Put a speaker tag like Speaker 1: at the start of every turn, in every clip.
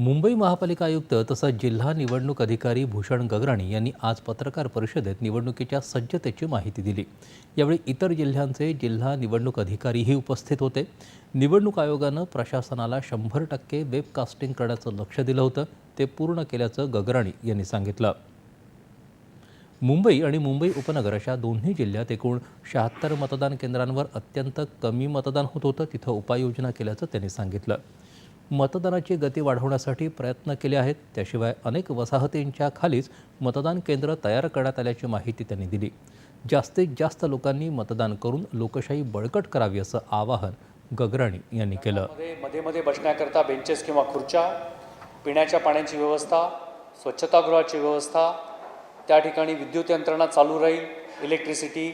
Speaker 1: मुंबई महापालिका आयुक्त तसंच जिल्हा निवडणूक अधिकारी भूषण गगराणी यांनी आज पत्रकार परिषदेत निवडणुकीच्या सज्जतेची माहिती दिली. यावेळी इतर जिल्ह्यांचे जिल्हा निवडणूक अधिकारीही उपस्थित होते. निवडणूक आयोगानं प्रशासनाला शंभर टक्के वेबकास्टिंग करण्याचं लक्ष दिलं होतं. ते पूर्ण केल्याचं गगराणी यांनी सांगितलं. मुंबई आणि मुंबई उपनगर अशा दोन्ही जिल्ह्यात एकूण शहात्तर मतदान केंद्रांवर अत्यंत कमी मतदान होत होतं. तिथं उपाययोजना केल्याचं त्यांनी सांगितलं. मतदानाची गती वाढवण्यासाठी प्रयत्न केले आहेत. त्याशिवाय अनेक वसाहतींच्या खालीच मतदान केंद्र तयार करण्यात आल्याची माहिती त्यांनी दिली. जास्तीत जास्त लोकांनी मतदान करून लोकशाही बळकट करावी असं आवाहन गगराणी यांनी केलं.
Speaker 2: मध्ये मध्ये बसण्याकरता बेंचेस किंवा खुर्च्या पिण्याच्या पाण्याची व्यवस्था स्वच्छतागृहाची व्यवस्था त्या ठिकाणी विद्युत यंत्रणा चालू राहील इलेक्ट्रिसिटी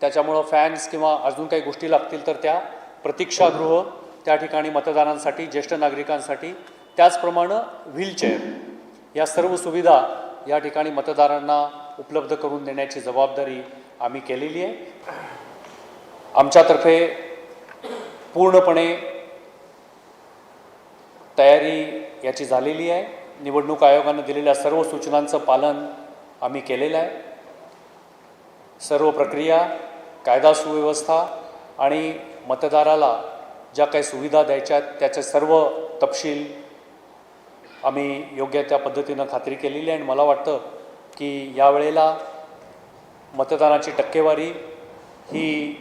Speaker 2: त्याच्यामुळं फॅन्स किंवा अजून काही गोष्टी लागतील तर त्या प्रतीक्षागृह त्या ठिकाणी मतदारांसाठी ज्येष्ठ नागरिकांसाठी त्याचप्रमाणे व्हीलचेअर या सर्व सुविधा या ठिकाणी मतदारांना उपलब्ध करून देण्याची जबाबदारी आम्ही केलेली आहे. आमच्यातर्फे पूर्णपणे तयारी याची झालेली आहे. निवडणूक आयोगानं दिलेल्या सर्व सूचनांचं पालन आम्ही केलेलं आहे. सर्व प्रक्रिया कायदा सुव्यवस्था आणि मतदाराला ज्या काही सुविधा द्यायच्या आहेत त्याचे सर्व तपशील आम्ही योग्य त्या पद्धतीनं खात्री केलेली आहे. आणि मला वाटतं की यावेळेला मतदानाची टक्केवारी ही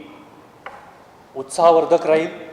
Speaker 2: उत्साहवर्धक राहील.